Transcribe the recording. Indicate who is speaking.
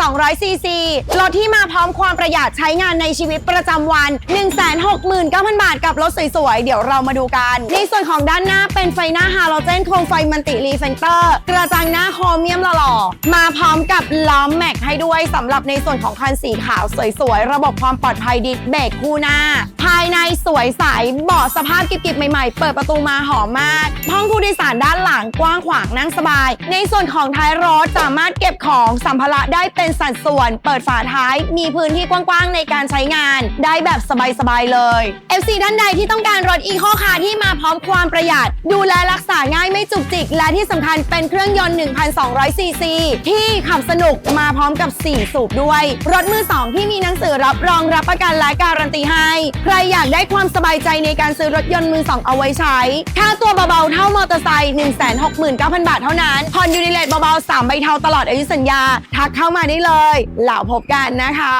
Speaker 1: 1,200 ซีซีรถที่มาพร้อมความประหยัดใช้งานในชีวิตประจำวัน 169,000 บาทกับรถสวยๆ เดี๋ยวเรามาดูกัน ในส่วนของด้านหน้าเป็นไฟหน้าฮาโลเจนโคมไฟมันติรีเฟนเตอร์ กระจังหน้าโครเมียมหล่อๆ มาพร้อมกับล้อมแม็กให้ด้วยสำหรับในส่วนของคันสีขาวสวยๆ ระบบความปลอดภัยดิสเบรกคู่หน้า ภายในสวยใสเบาะสภาพกิบๆใหม่ๆ เปิดประตูมาหอมมากห้องผู้โดยสารด้านหลังกว้างขวางนั่งสบาย ในส่วนของท้ายรถสามารถเก็บของสัมภาระได้เป็นสัดส่วน เปิดฝาท้าย มีพื้นที่กว้างๆในการใช้งาน ได้แบบสบายๆเลย FC ท่านใดที่ต้องการรถอีโคคาร์ที่มาพร้อมความประหยัด ดูแลรักษาง่ายไม่จุกจิก และที่สำคัญเป็นเครื่องยนต์ 1,200 ซีซี ที่ขับสนุกมาพร้อมกับ 4 สูบด้วย รถมือ 2 ที่มีหนังสือรับรองรับประกันและการันตีให้ ใครอยากได้ความสบายใจในการซื้อรถยนต์มือ 2 เอาไว้ใช้ ค่าตัวเบาๆ เท่ามอเตอร์ไซค์169,000 บาทเท่านั้นผ่อนยูนิเลตเบาๆ3ใบเทาตลอดอายุสัญญาทักเข้ามาได้เลยแล้วพบกันนะคะ